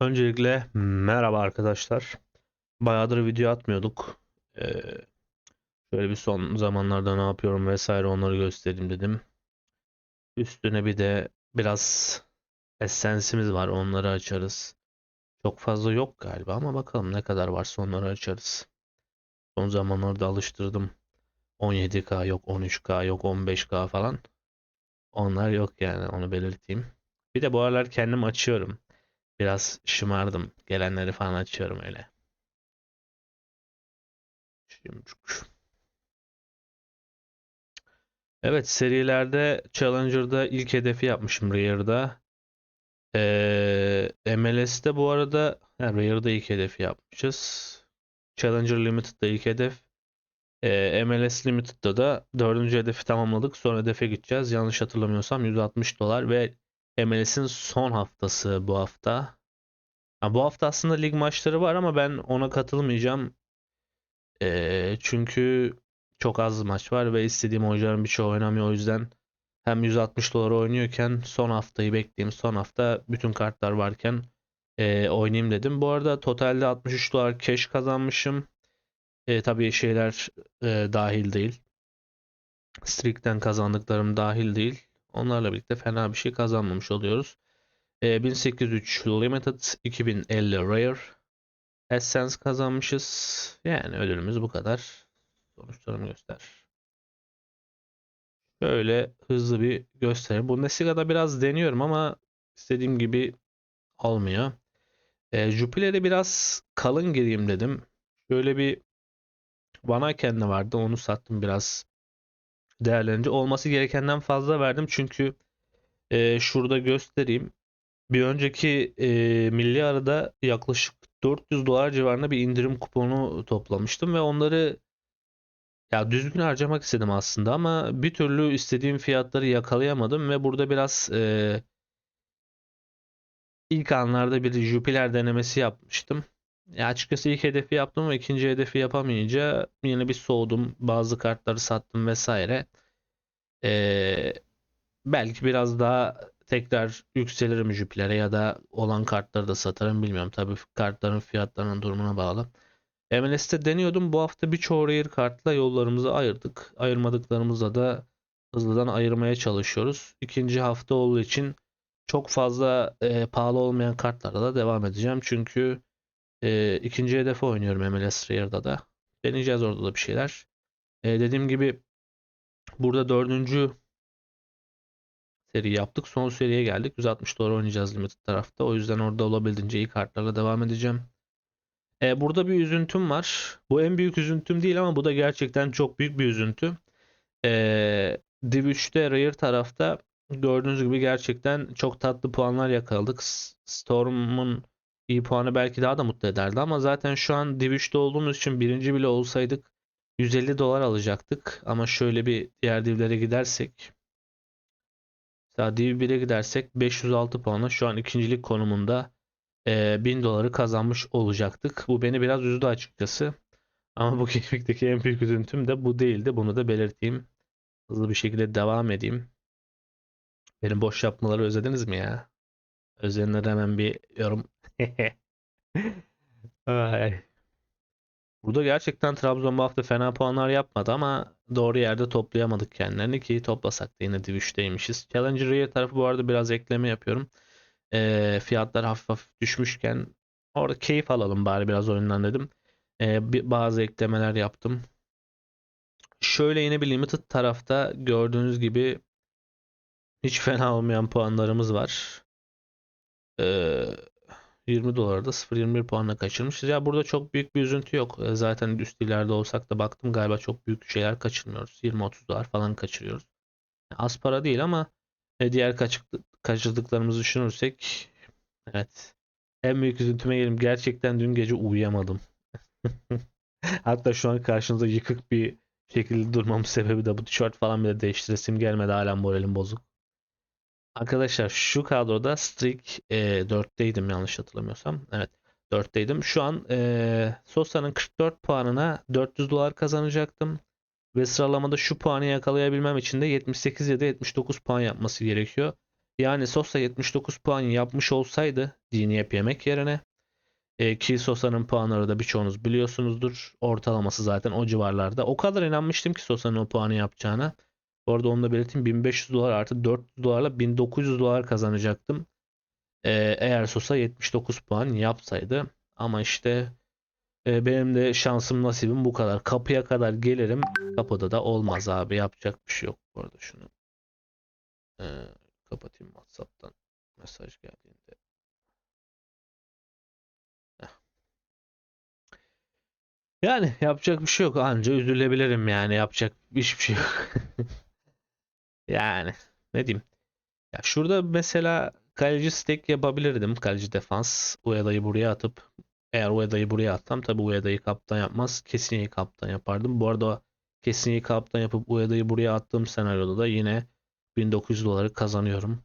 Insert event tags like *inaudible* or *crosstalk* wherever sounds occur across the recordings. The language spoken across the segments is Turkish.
Öncelikle merhaba arkadaşlar. Bayağıdır video atmıyorduk. Ee, şöyle bir son zamanlarda ne yapıyorum vesaire onları göstereyim dedim. Üstüne bir de biraz Essence'imiz var onları açarız. Çok fazla yok galiba ama bakalım ne kadar varsa onları açarız. Son zamanlarda alıştırdım. 17K yok 13K yok 15K falan. Onlar yok yani onu belirteyim. Bir de bu aralar kendim açıyorum. Biraz şımardım. Gelenleri falan açıyorum öyle. Şımcuk. Evet serilerde Challenger'da ilk hedefi yapmışım Rare'da. Ee, MLS'de bu arada ha, Rare'da ilk hedefi yapmışız. Challenger Limited'da ilk hedef. Ee, MLS Limited'da da dördüncü hedefi tamamladık. Son hedefe gideceğiz. Yanlış hatırlamıyorsam 160 dolar ve MLS'in son haftası bu hafta. Ha, bu hafta aslında lig maçları var ama ben ona katılmayacağım. Ee, çünkü çok az maç var ve istediğim oyuncuların birçoğu oynamıyor. O yüzden hem 160 dolar oynuyorken son haftayı bekleyeyim. Son hafta bütün kartlar varken e, oynayayım dedim. Bu arada totalde 63 dolar cash kazanmışım. E, tabii şeyler e, dahil değil. Streak'ten kazandıklarım dahil değil. Onlarla birlikte fena bir şey kazanmamış oluyoruz. E, 1803 Limited, 2050 Rare, Essence kazanmışız. Yani ödülümüz bu kadar. Sonuçlarımı göster. Şöyle hızlı bir gösterim. Bundesliga'da biraz deniyorum ama istediğim gibi olmuyor. E, Jupiler'e biraz kalın gireyim dedim. Şöyle bir Van kendi vardı. Onu sattım biraz değerlenince. Olması gerekenden fazla verdim. Çünkü e, şurada göstereyim. Bir önceki e, milli arada yaklaşık 400 dolar civarında bir indirim kuponu toplamıştım ve onları ya düzgün harcamak istedim aslında ama bir türlü istediğim fiyatları yakalayamadım ve burada biraz e, ilk anlarda bir Jupiler denemesi yapmıştım. Ya açıkçası ilk hedefi yaptım ama ikinci hedefi yapamayınca yine bir soğudum. Bazı kartları sattım vesaire. E, belki biraz daha tekrar yükselirim Jüpiter'e ya da olan kartları da satarım bilmiyorum. Tabii kartların fiyatlarının durumuna bağlı. MLS'te deniyordum. Bu hafta birçoğu rare kartla yollarımızı ayırdık. Ayırmadıklarımızla da hızlıdan ayırmaya çalışıyoruz. İkinci hafta olduğu için çok fazla e, pahalı olmayan kartlarla da devam edeceğim. Çünkü e, ikinci hedefe oynuyorum MLS Rare'da da. Deneyeceğiz orada da bir şeyler. E, dediğim gibi burada dördüncü seri yaptık. Son seriye geldik. 160 dolar oynayacağız limited tarafta. O yüzden orada olabildiğince iyi kartlarla devam edeceğim. E, burada bir üzüntüm var. Bu en büyük üzüntüm değil ama bu da gerçekten çok büyük bir üzüntü. E, Div 3'te Rare tarafta gördüğünüz gibi gerçekten çok tatlı puanlar yakaladık. Storm'un iyi puanı belki daha da mutlu ederdi ama zaten şu an Div 3'te olduğumuz için birinci bile olsaydık 150 dolar alacaktık. Ama şöyle bir diğer divlere gidersek Mesela Div 1'e gidersek 506 puanla şu an ikincilik konumunda e, 1000 doları kazanmış olacaktık. Bu beni biraz üzdü açıkçası. Ama bu *laughs* Gaming'deki en büyük üzüntüm de bu değildi. Bunu da belirteyim. Hızlı bir şekilde devam edeyim. Benim boş yapmaları özlediniz mi ya? Özleyenlere hemen bir yorum. *laughs* Ay. Burada gerçekten Trabzon bu hafta fena puanlar yapmadı ama doğru yerde toplayamadık kendilerini ki toplasak da yine Div 3'teymişiz. Challenger Rare tarafı bu arada biraz ekleme yapıyorum. E, fiyatlar hafif hafif düşmüşken orada keyif alalım bari biraz oyundan dedim. E, bazı eklemeler yaptım. Şöyle yine bir limited tarafta gördüğünüz gibi hiç fena olmayan puanlarımız var. Eee 20 dolarda 0.21 puanla kaçırmışız. Ya burada çok büyük bir üzüntü yok. E, zaten üst ileride olsak da baktım galiba çok büyük şeyler kaçırmıyoruz. 20-30 dolar falan kaçırıyoruz. Az para değil ama e, diğer kaçırdıklarımızı düşünürsek evet. En büyük üzüntüme gelim. Gerçekten dün gece uyuyamadım. *laughs* Hatta şu an karşınızda yıkık bir şekilde durmamın sebebi de bu tişört falan bile değiştiresim gelmedi. Hala moralim bozuk. Arkadaşlar şu kadroda Streak e, 4'teydim yanlış hatırlamıyorsam. Evet 4'teydim. Şu an e, Sosa'nın 44 puanına 400 dolar kazanacaktım. Ve sıralamada şu puanı yakalayabilmem için de 78 ya da 79 puan yapması gerekiyor. Yani Sosa 79 puan yapmış olsaydı Dini yemek yerine e, ki Sosa'nın puanları da birçoğunuz biliyorsunuzdur. Ortalaması zaten o civarlarda. O kadar inanmıştım ki Sosa'nın o puanı yapacağına. Bu arada onu da belirteyim. 1500 dolar artı 400 dolarla 1900 dolar kazanacaktım. E, eğer Sosa 79 puan yapsaydı. Ama işte e, benim de şansım nasibim bu kadar. Kapıya kadar gelirim. Kapıda da olmaz abi. Yapacak bir şey yok. Bu arada şunu e, kapatayım WhatsApp'tan mesaj geldiğinde. Yani yapacak bir şey yok. Anca üzülebilirim yani. Yapacak hiçbir şey yok. *laughs* Yani ne diyeyim. Ya şurada mesela kaleci stack yapabilirdim. Kaleci defans. Ueda'yı buraya atıp eğer Ueda'yı buraya atsam tabii Ueda'yı kaptan yapmaz. Kesinlikle kaptan yapardım. Bu arada kesinlikle kaptan yapıp Ueda'yı buraya attığım senaryoda da yine 1900 doları kazanıyorum.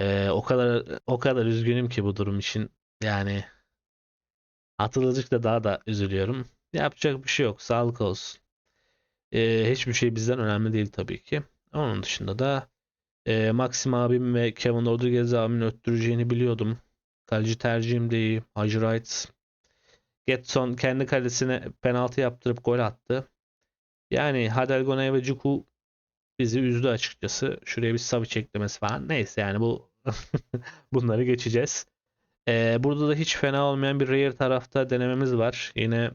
Ee, o kadar o kadar üzgünüm ki bu durum için. Yani hatırladıkça daha da üzülüyorum. Yapacak bir şey yok. Sağlık olsun. Ee, hiçbir şey bizden önemli değil tabii ki. Onun dışında da e, Maxim abim ve Kevin Rodriguez abimin öttüreceğini biliyordum. Kaleci tercihim de iyi. Hacı Wright. Getson kendi kalesine penaltı yaptırıp gol attı. Yani Hadelgonay ve Cuku bizi üzdü açıkçası. Şuraya bir Savic eklemesi falan. Neyse yani bu *laughs* bunları geçeceğiz. Ee, burada da hiç fena olmayan bir Rare tarafta denememiz var. Yine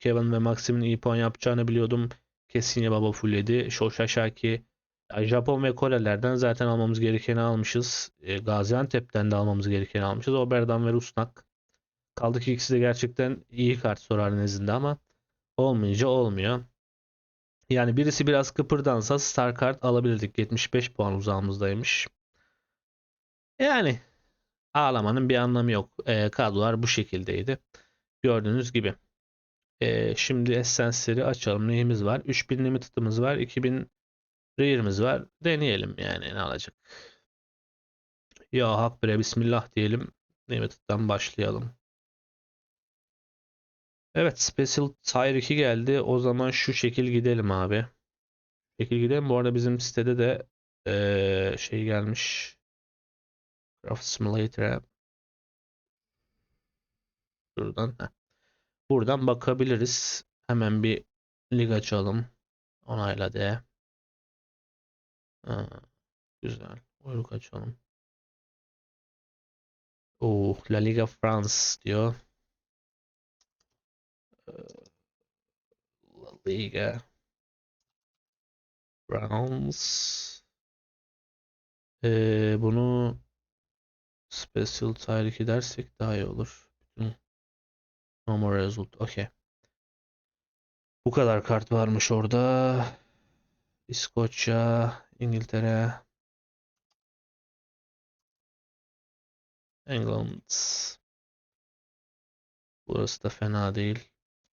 Kevin ve Maxim'in iyi puan yapacağını biliyordum. Kesinlikle baba fullledi. Shoshashaki Japon ve Korelerden zaten almamız gerekeni almışız. E, Gaziantep'ten de almamız gerekeni almışız. Oberdan ve Rusnak. Kaldı ki ikisi de gerçekten iyi kart sorar nezdinde ama olmayınca olmuyor. Yani birisi biraz kıpırdansa star kart alabilirdik. 75 puan uzağımızdaymış. Yani ağlamanın bir anlamı yok. E, kadrolar bu şekildeydi. Gördüğünüz gibi. E, şimdi Essence'leri açalım. Neyimiz var? 3000 limited'ımız var. 2000 Rare'imiz var. Deneyelim yani ne alacak. Ya hak bre bismillah diyelim. Limited'dan başlayalım. Evet Special Tire 2 geldi. O zaman şu şekil gidelim abi. Şekil gidelim. Bu arada bizim sitede de ee, şey gelmiş. Craft Simulator'a Buradan heh. Buradan bakabiliriz. Hemen bir lig açalım. Onayla de. Ha, güzel. Uyruk açalım. Oh, La Liga France diyor. La Liga France. Ee, bunu Special Tier 2 dersek daha iyi olur. Bütün normal result. Okay. Bu kadar kart varmış orada. İskoçya, İngiltere, England. Burası da fena değil.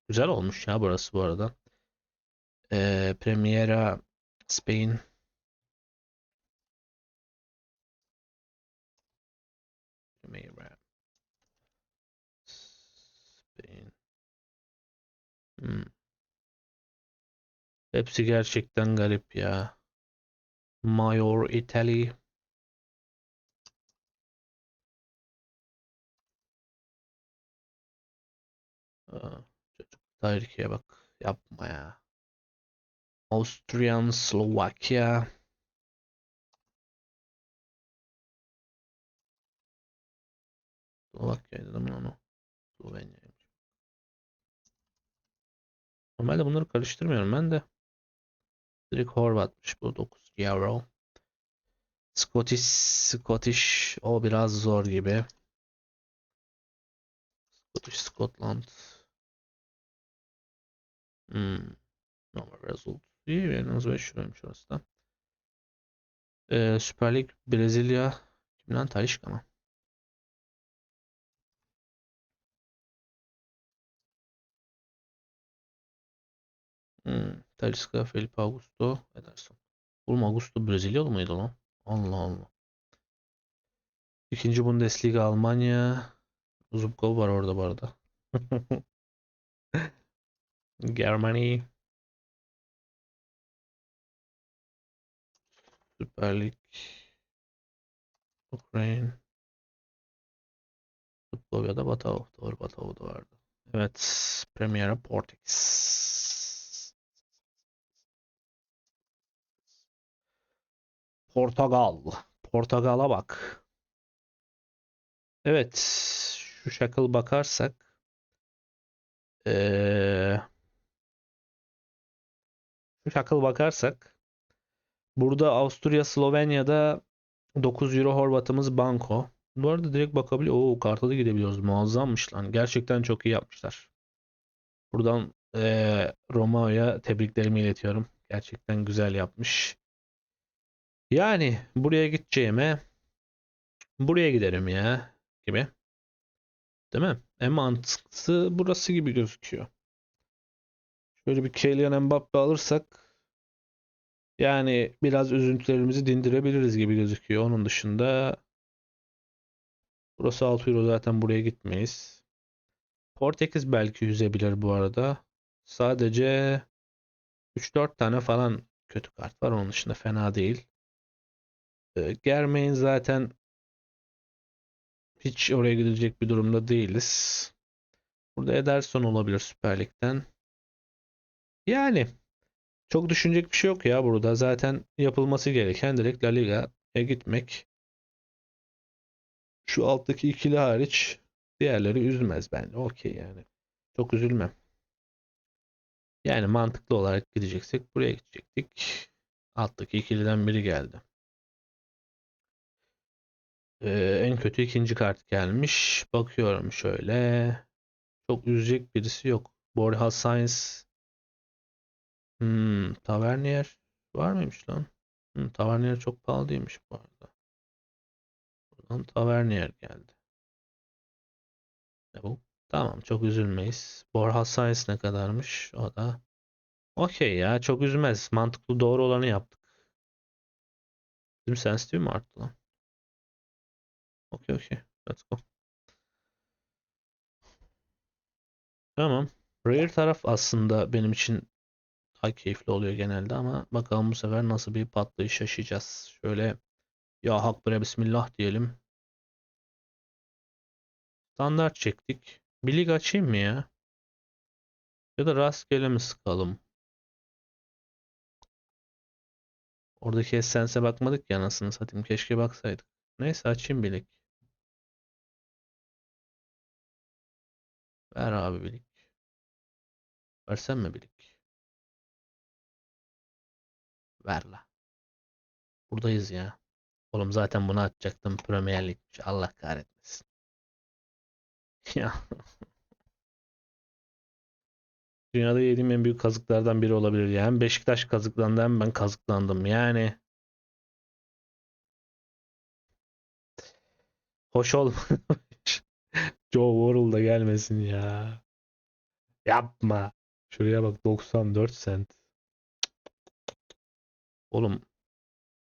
Güzel olmuş ya burası bu arada. Ee, Primera Spain. Primera Spain. Hmm. Hepsi gerçekten garip ya. Mayor Italy. Aa, çocuk Türkiye bak. Yapma ya. Austrian Slovakya. Slovakya'ydı değil mi onu? Slovenya'ymış. Normalde bunları karıştırmıyorum ben de. Direkt Horvat'mış bu 9 euro. Scottish, Scottish o biraz zor gibi. Scottish, Scotland. Hmm. Normal result. İyi en az 5 euroymuş orası da. Ee, Süper Lig Brezilya. Kimden? Talişka mı? Hmm. Talisca, Felipe Augusto, Ederson. Oğlum Augusto Brezilyalı mıydı lan? Allah Allah. İkinci Bundesliga Almanya. Zubkov var orada bu arada. *laughs* Germany. Süper Lig. Ukrayna. Futbol ya da Batov. Doğru Batov da vardı. Evet. Premier Portekiz. Portagal. Portagal'a bak. Evet. Şu şakıl bakarsak. Ee, şu şakıl bakarsak. Burada Avusturya, Slovenya'da 9 Euro Horvat'ımız Banko. Bu arada direkt bakabiliyor. Oo karta da gidebiliyoruz. Muazzammış lan. Gerçekten çok iyi yapmışlar. Buradan eee Romao'ya tebriklerimi iletiyorum. Gerçekten güzel yapmış. Yani buraya gideceğime buraya giderim ya gibi. Değil mi? En mantıklısı burası gibi gözüküyor. Şöyle bir Kylian Mbappe alırsak yani biraz üzüntülerimizi dindirebiliriz gibi gözüküyor. Onun dışında burası 6 euro zaten buraya gitmeyiz. Portekiz belki yüzebilir bu arada. Sadece 3-4 tane falan kötü kart var. Onun dışında fena değil. Ee, Germain zaten hiç oraya gidecek bir durumda değiliz. Burada Ederson olabilir Süper Lig'den. Yani çok düşünecek bir şey yok ya burada. Zaten yapılması gereken direkt La Liga'ya gitmek. Şu alttaki ikili hariç diğerleri üzmez bence. Okey yani. Çok üzülmem. Yani mantıklı olarak gideceksek buraya gidecektik. Alttaki ikiliden biri geldi. Ee, en kötü ikinci kart gelmiş. Bakıyorum şöyle. Çok üzecek birisi yok. Borja Sainz. Hmm, Tavernier var mıymış lan? Hmm, Tavernier çok pahalı değilmiş bu arada. Buradan Tavernier geldi. Ne bu? Tamam çok üzülmeyiz. Borja Sainz ne kadarmış? O da okey ya çok üzmez. Mantıklı doğru olanı yaptık. Bizim sensitive mi arttı lan? Okey okey. Let's go. Tamam. Rare taraf aslında benim için daha keyifli oluyor genelde ama bakalım bu sefer nasıl bir patlayış yaşayacağız. Şöyle ya hak bre bismillah diyelim. Standart çektik. Bir lig açayım mı ya? Ya da rastgele mi sıkalım? Oradaki Essence'e bakmadık ya anasını satayım. Keşke baksaydık. Neyse açayım bir lig. Ver abi bir lig. Versem mi bir lig? Ver la. Buradayız ya. Oğlum zaten bunu açacaktım. Premier Lig'miş. Allah kahretmesin. *laughs* Ya. Dünyada yediğim en büyük kazıklardan biri olabilir. Yani hem Beşiktaş kazıklandı hem ben kazıklandım. Yani hoş olmamış. *laughs* Joe Worrell da gelmesin ya. Yapma. Şuraya bak 94 cent. Oğlum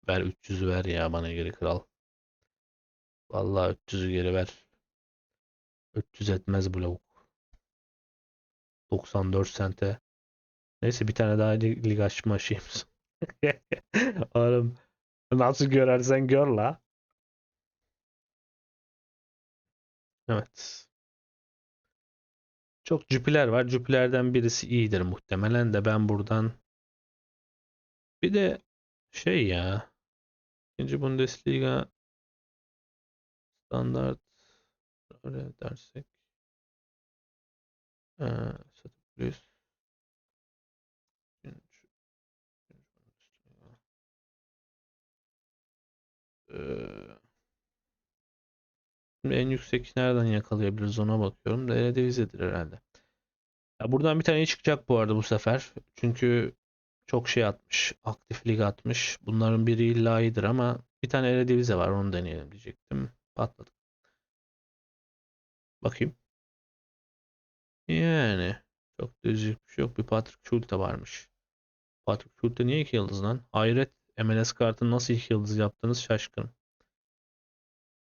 ver 300'ü ver ya bana geri kral. Vallahi 300'ü geri ver. 300 etmez bu lavuk. 94 sente. Neyse bir tane daha lig, lig açma şeyimiz. *laughs* Oğlum nasıl görersen gör la. Evet. Çok Jüpiler var. Jüpilerden birisi iyidir muhtemelen de ben buradan bir de şey ya ikinci Bundesliga standart öyle dersek ee, Plus. Ee, Şimdi en yüksek nereden yakalayabiliriz ona bakıyorum da Eredivisie'dir herhalde. Ya buradan bir tane çıkacak bu arada bu sefer. Çünkü çok şey atmış. Aktif lig atmış. Bunların biri illa iyidir ama bir tane Eredivisie var onu deneyelim diyecektim. Patladık. Bakayım. Yani çok üzücü bir şey yok. Bir Patrick Schulte varmış. Patrick Schulte niye iki yıldız lan? Hayret. MLS kartını nasıl iki yıldız yaptınız şaşkın.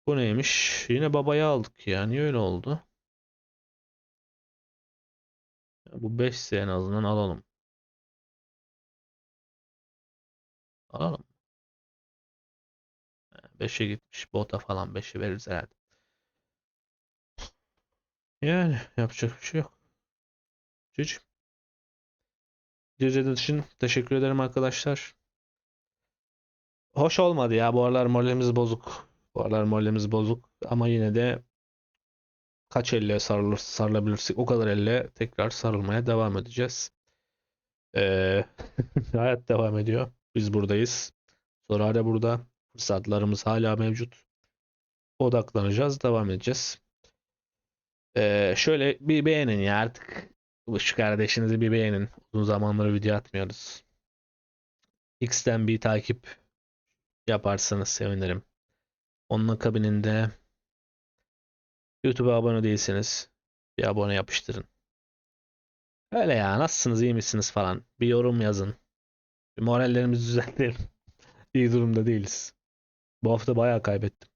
Bu neymiş? Yine babayı aldık ya. Niye öyle oldu? Bu 5 ise en azından alalım. Alalım. 5'e gitmiş. Bota falan 5'e veririz herhalde. Yani yapacak bir şey yok. Cici. İzlediğiniz için teşekkür ederim arkadaşlar. Hoş olmadı ya. Bu aralar moralimiz bozuk. Bu aralar moralimiz bozuk. Ama yine de kaç elle sarılır, sarılabilirsek o kadar elle tekrar sarılmaya devam edeceğiz. Ee, *laughs* hayat devam ediyor. Biz buradayız. Hala burada. Fırsatlarımız hala mevcut. Odaklanacağız. Devam edeceğiz. Ee, şöyle bir beğenin ya artık. Şu kardeşinizi bir beğenin. Uzun zamandır video atmıyoruz. X'ten bir takip yaparsanız sevinirim. Onun akabininde YouTube'a abone değilseniz bir abone yapıştırın. Öyle ya nasılsınız iyi misiniz falan. Bir yorum yazın. Bir morallerimizi *laughs* düzeltelim. İyi durumda değiliz. Bu hafta bayağı kaybettim.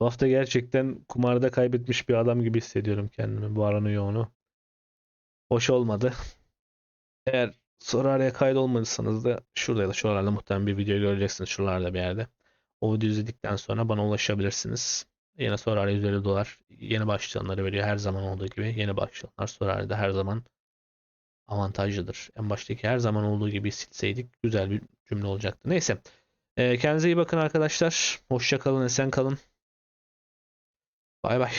Bu hafta gerçekten kumarda kaybetmiş bir adam gibi hissediyorum kendimi bu aranın yoğunu. Hoş olmadı. Eğer soru araya kaydolmadıysanız da şurada ya da şuralarda muhtemelen bir video göreceksiniz şuralarda bir yerde. O videoyu izledikten sonra bana ulaşabilirsiniz. Yine soru araya 150 dolar yeni başlayanlara veriyor her zaman olduğu gibi. Yeni başlayanlar soru arada her zaman avantajlıdır. En baştaki her zaman olduğu gibi silseydik güzel bir cümle olacaktı. Neyse. Ee, kendinize iyi bakın arkadaşlar. Hoşça kalın, esen kalın. Bay bay.